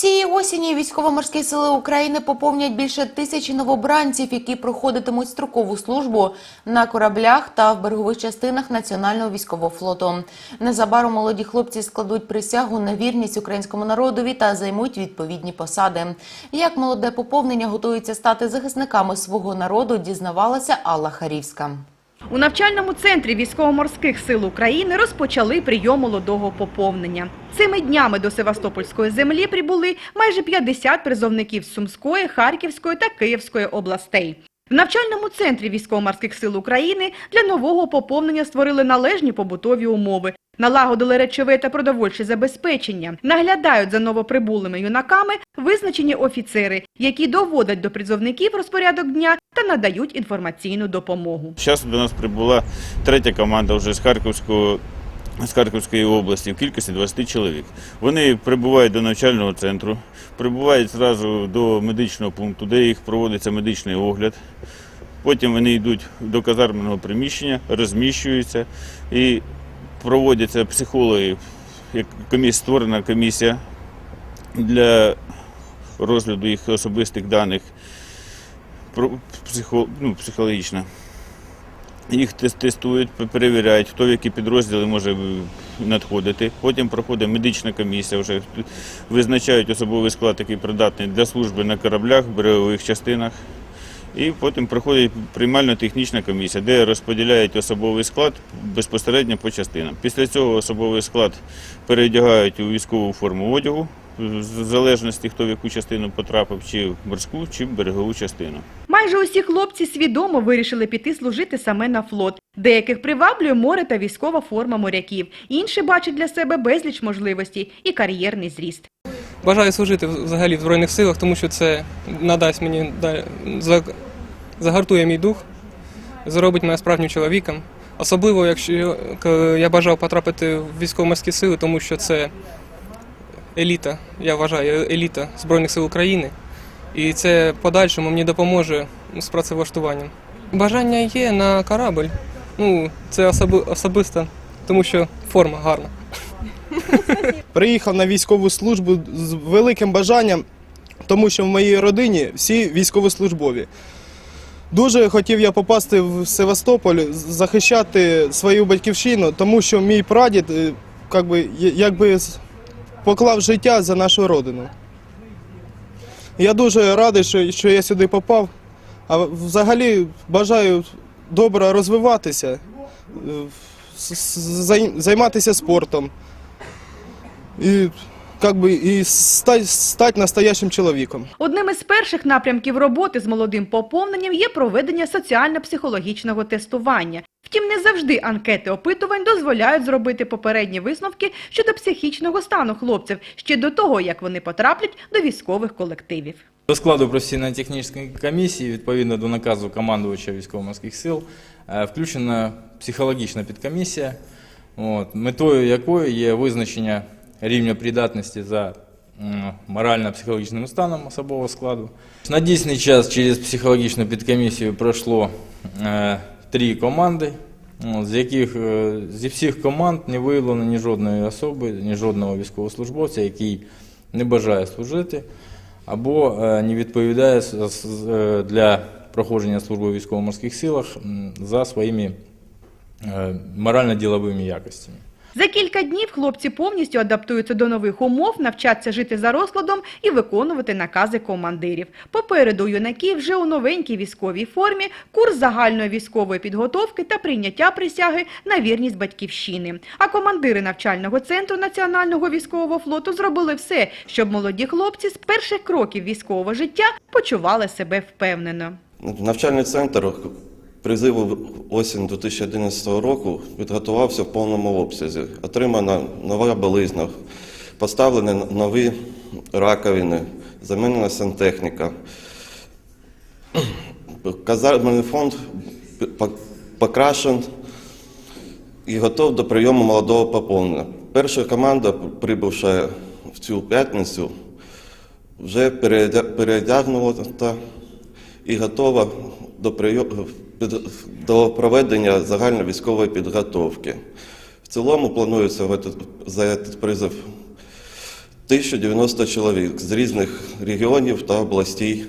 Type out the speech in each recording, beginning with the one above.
Цієї осені військово-морські сили України поповнять більше тисячі новобранців, які проходитимуть строкову службу на кораблях та в берегових частинах Національного військового флоту. Незабаром молоді хлопці складуть присягу на вірність українському народові та займуть відповідні посади. Як молоде поповнення готується стати захисниками свого народу, дізнавалася Алла Харівська. У навчальному центрі військово-морських сил України розпочали прийом молодого поповнення. Цими днями до Севастопольської землі прибули майже 50 призовників з Сумської, Харківської та Київської областей. В навчальному центрі військово-морських сил України для нового поповнення створили належні побутові умови, налагодили речове та продовольче забезпечення, наглядають за новоприбулими юнаками визначені офіцери, які доводять до призовників розпорядок дня та надають інформаційну допомогу. Зараз до нас прибула третя команда вже з Харківського. З Харківської області в кількості 20 чоловік. Вони прибувають до навчального центру, прибувають зразу до медичного пункту, де їх проводиться медичний огляд. Потім вони йдуть до казарменного приміщення, розміщуються і проводяться психологи, як коміс- створена комісія для розгляду їх особистих даних психо, ну, психологічно. Їх тестують, перевіряють, хто в які підрозділи може надходити. Потім проходить медична комісія, вже визначають особовий склад, який придатний для служби на кораблях, берегових частинах. І потім проходить приймально-технічна комісія, де розподіляють особовий склад безпосередньо по частинам. Після цього особовий склад переодягають у військову форму одягу, в залежності, хто в яку частину потрапив, чи в морську, чи берегову частину. Майже усі хлопці свідомо вирішили піти служити саме на флот. Деяких приваблює море та військова форма моряків. Інші бачать для себе безліч можливостей і кар'єрний зріст. Бажаю служити взагалі в Збройних силах, тому що це надасть мені загартує мій дух, зробить мене справжнім чоловіком. Особливо, якщо я бажав потрапити в військово-морські сили, тому що це еліта, я вважаю, еліта Збройних сил України. І це подальшому мені допоможе з працевлаштуванням. Бажання є на корабль. Ну, це особи- особисто, тому що форма гарна. Приїхав на військову службу з великим бажанням, тому що в моїй родині всі військовослужбові. Дуже хотів я попасти в Севастополь, захищати свою батьківщину, тому що мій прадід е, якби поклав життя за нашу родину. Я дуже радий, що, я сюди попав. А взагалі бажаю добре розвиватися, е, займатися спортом и как бы и стать, стать настоящим человеком. Одним із перших напрямків роботи з молодим поповненням є проведення соціально-психологічного тестування. Втім, не завжди анкети опитувань дозволяють зробити попередні висновки щодо психічного стану хлопців ще до того, як вони потраплять до військових колективів. До складу професійно-технічної комісії, відповідно до наказу командувача військово-морських сил, е, включена психологічна підкомісія, от, метою якої є визначення рівня придатності за морально-психологічним станом особового складу. На дійсний час через психологічну підкомісію пройшло е, три команди, з яких е, зі всіх команд не виявлено ні жодної особи, ні жодного військовослужбовця, який не бажає служити або е, не відповідає для проходження служби в військово-морських силах за своїми морально-діловими якостями. За кілька днів хлопці повністю адаптуються до нових умов, навчаться жити за розкладом і виконувати накази командирів. Попереду юнаків вже у новенькій військовій формі курс загальної військової підготовки та прийняття присяги на вірність батьківщини. А командири навчального центру Національного військового флоту зробили все, щоб молоді хлопці з перших кроків військового життя почували себе впевнено. Навчальний центр призиву осінь 2011 року підготувався в повному обсязі. Отримана нова білизна, поставлені нові раковини, замінена сантехніка. Казарменний фонд по- покращен і готов до прийому молодого поповнення. Перша команда, прибувши в цю п'ятницю, вже переодя- переодягнута і готова до, прийо- під- до проведення загальновійськової підготовки. В цілому планується за призов 1090 чоловік з різних регіонів та областей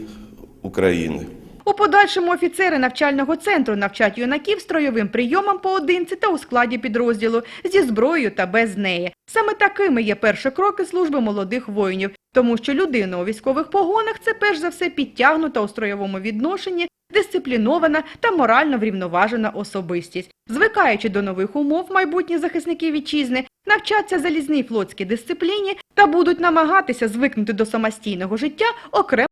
України. У подальшому офіцери навчального центру навчать юнаків строєвим прийомам поодинці та у складі підрозділу зі зброєю та без неї. Саме такими є перші кроки служби молодих воїнів, тому що людина у військових погонах це перш за все підтягнута у строєвому відношенні, дисциплінована та морально врівноважена особистість. Звикаючи до нових умов, майбутні захисники вітчизни навчаться залізній флотській дисципліні та будуть намагатися звикнути до самостійного життя окремо